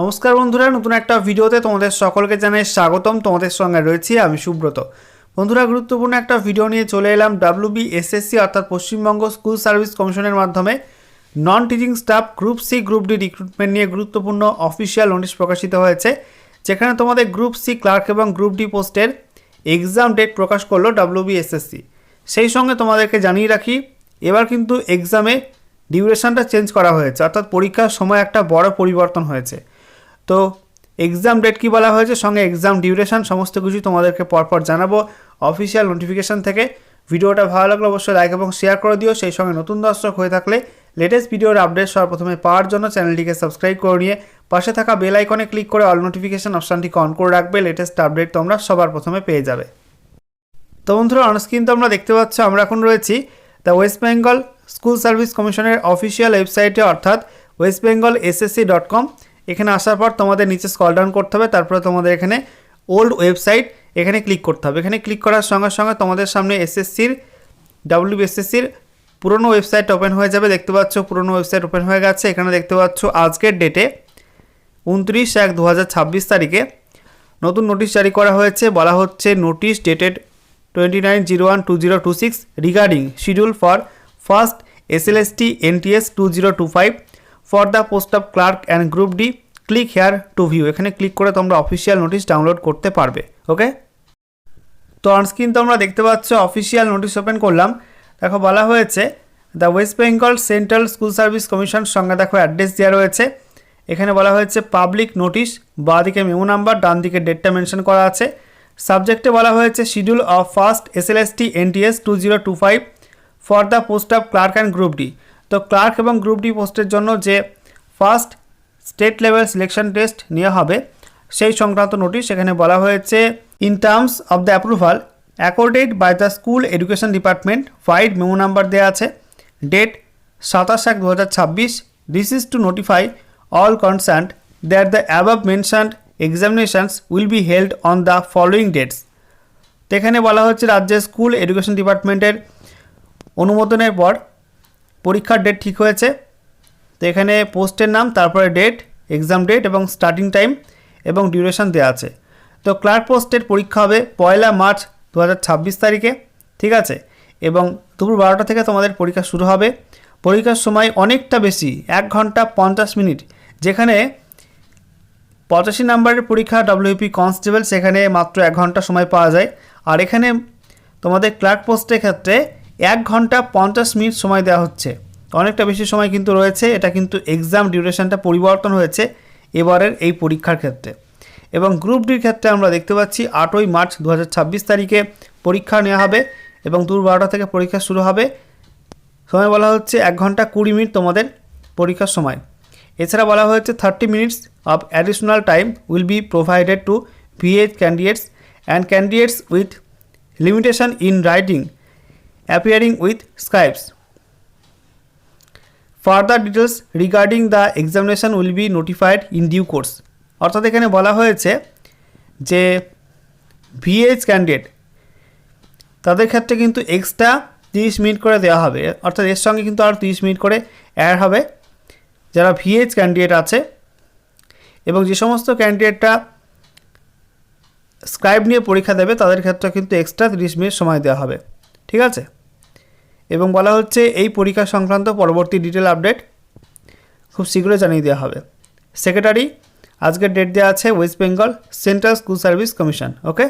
নমস্কার বন্ধুরা, নতুন একটা ভিডিওতে তোমাদের সকলকে জানাই স্বাগতম। তোমাদের সঙ্গে রয়েছি আমি সুব্রত। বন্ধুরা, গুরুত্বপূর্ণ একটা ভিডিও নিয়ে চলে এলাম ডাব্লিউবি এসএসসি অর্থাৎ পশ্চিমবঙ্গ স্কুল সার্ভিস কমিশনের মাধ্যমে non teaching staff group C, group D recruitment নিয়ে গুরুত্বপূর্ণ অফিসিয়াল নোটিশ প্রকাশিত হয়েছে, যেখানে তোমাদের গ্রুপ সি ক্লার্ক এবং গ্রুপ ডি পোস্টের এক্সাম ডেট প্রকাশ করল ডাব্লিউবি এসএসসি সেই সঙ্গে তোমাদেরকে জানিয়ে রাখি, এবার কিন্তু এক্সামে ডিউরেশনটা চেঞ্জ করা হয়েছে, অর্থাৎ পরীক্ষার সময় একটা বড় পরিবর্তন হয়েছে। তো এক্সাম ডেট কি বলা হয়েছে? সঙ্গে এক্সাম ডিউরেশন সমস্ত কিছু তোমাদেরকে পরপর জানাব অফিসিয়াল নোটিফিকেশান থেকে। ভিডিওটা ভালো লাগলে অবশ্যই লাইক এবং শেয়ার করে দিও। সেই সঙ্গে নতুন দর্শক হয়ে থাকলে লেটেস্ট ভিডিওর আপডেট সবার প্রথমে পাওয়ার জন্য চ্যানেলটিকে সাবস্ক্রাইব করে নিয়ে পাশে থাকা বেল আইকনে ক্লিক করে অল নোটিফিকেশান অপশানটিকে অন করে রাখবে। লেটেস্ট আপডেট তোমরা সবার প্রথমে পেয়ে যাবে। তো বন্ধুরা অনস্ক্রিন তো আমরা দেখতে পাচ্ছ, আমরা এখন রয়েছি the West Bengal school service কমিশনের অফিসিয়াল ওয়েবসাইটে অর্থাৎ West Bengal SSC dot com এখানে আসার পর তোমাদের নিচে স্কল ডাউন করতে হবে, তারপরে তোমাদের এখানে ওল্ড ওয়েবসাইট এখানে ক্লিক করতে হবে। এখানে ক্লিক করার সঙ্গে সঙ্গে তোমাদের সামনে এসএসসির ডাব্লিউ এসএসসির পুরনো ওয়েবসাইট ওপেন হয়ে যাবে। দেখতে পাচ্ছ পুরনো ওয়েবসাইট ওপেন হয়ে গেছে। এখানে দেখতে পাচ্ছ আজকের ডেটে উনত্রিশ এক দু তারিখে নতুন নোটিশ জারি করা হয়েছে। বলা হচ্ছে notice dated twenty nine zero one two zero two six regarding schedule for first S L S T NTS two zero two five for the post of clerk and group D click here to view এখানে click করে তোমরা official notice download করতে পারবে ওকে তো onscreen তোমরা দেখতে পাচ্ছ official notice open করলাম। দেখো বলা হয়েছে the West Bengal central school service commission সঙ্গে দেখো অ্যাড্রেস দেওয়া রয়েছে। এখানে বলা হয়েছে পাবলিক নোটিশ বাঁ দিকে মেমো নাম্বার ডান দিকে ডেটটা মেনশন করা আছে। সাবজেক্টে বলা হয়েছে schedule of first S L S T NTS two zero two five for the post of clerk and group D তো ক্লার্ক এবং গ্রুপ ডি পোস্টের জন্য যে first state level selection test নেওয়া হবে, সেই সংক্রান্ত নোটিশ এখানে বলা হয়েছে, in terms of the approval, accorded by the school education department, vide memo number দেওয়া আছে। ডেট সাতাশ এক দু হাজার ছাব্বিশ, this is to notify all concern that the above mentioned examinations will be held on the following dates. এখানে বলা হচ্ছে রাজ্যের স্কুল এডুকেশন ডিপার্টমেন্টের অনুমোদনের পর পরীক্ষার ডেট ঠিক হয়েছে। তো এখানে পোস্টের নাম, তারপরে ডেট এক্সাম ডেট এবং স্টার্টিং টাইম এবং ডিউরেশন দেওয়া আছে। তো ক্লার্ক পোস্টের পরীক্ষা হবে পয়লা মার্চ দু হাজার ছাব্বিশ তারিখে, ঠিক আছে? এবং দুপুর বারোটা থেকে তোমাদের পরীক্ষা শুরু হবে। পরীক্ষার সময় অনেকটা বেশি, এক ঘণ্টা পঞ্চাশ মিনিট। যেখানে পঁচাশি নাম্বারের পরীক্ষা ডাব্লিউপি কনস্টেবল সেখানে মাত্র এক ঘণ্টা সময় পাওয়া যায়। আর এখানে তোমাদের ক্লার্ক পোস্টের ক্ষেত্রে এক ঘণ্টা পঞ্চাশ মিনিট সময় দেওয়া হচ্ছে। অনেকটা বেশি সময় কিন্তু রয়েছে, এটা কিন্তু এক্সাম ডিউরেশনটা পরিবর্তন হয়েছে এবারের এই পরীক্ষার ক্ষেত্রে। এবং গ্রুপ ডির ক্ষেত্রে আমরা দেখতে পাচ্ছি আটই মার্চ দু হাজার ছাব্বিশ তারিখে পরীক্ষা নেওয়া হবে এবং দূর বারোটা থেকে পরীক্ষা শুরু হবে। সময় বলা হচ্ছে এক ঘণ্টা কুড়ি মিনিট তোমাদের পরীক্ষার সময়। এছাড়া বলা হয়েছে thirty minutes of additional time will be provided to VH candidates and candidates with limitation in writing appearing with scribes further details regarding the examination will be notified in due course অর্থাৎ এখানে বলা হয়েছে যে VH candidate তাদের ক্ষেত্রে কিন্তু extra তিরিশ minute করে দেওয়া হবে। অর্থাৎ এর সঙ্গে কিন্তু আরও তিরিশ মিনিট করে অ্যাড হবে। যারা ভিএইচ ক্যান্ডিডেট আছে এবং যে সমস্ত ক্যান্ডিডেটরা স্ক্রাইব নিয়ে পরীক্ষা দেবে, তাদের ক্ষেত্রে কিন্তু এক্সট্রা তিরিশ মিনিট সময় দেওয়া হবে। ঠিক আছে? এবং বলা হচ্ছে এই পরীক্ষা সংক্রান্ত পরবর্তী ডিটেল আপডেট খুব শীঘ্রই জানিয়ে দেওয়া হবে। সেক্রেটারি আজকের ডেট দেওয়া আছে west Bengal central school service commission okay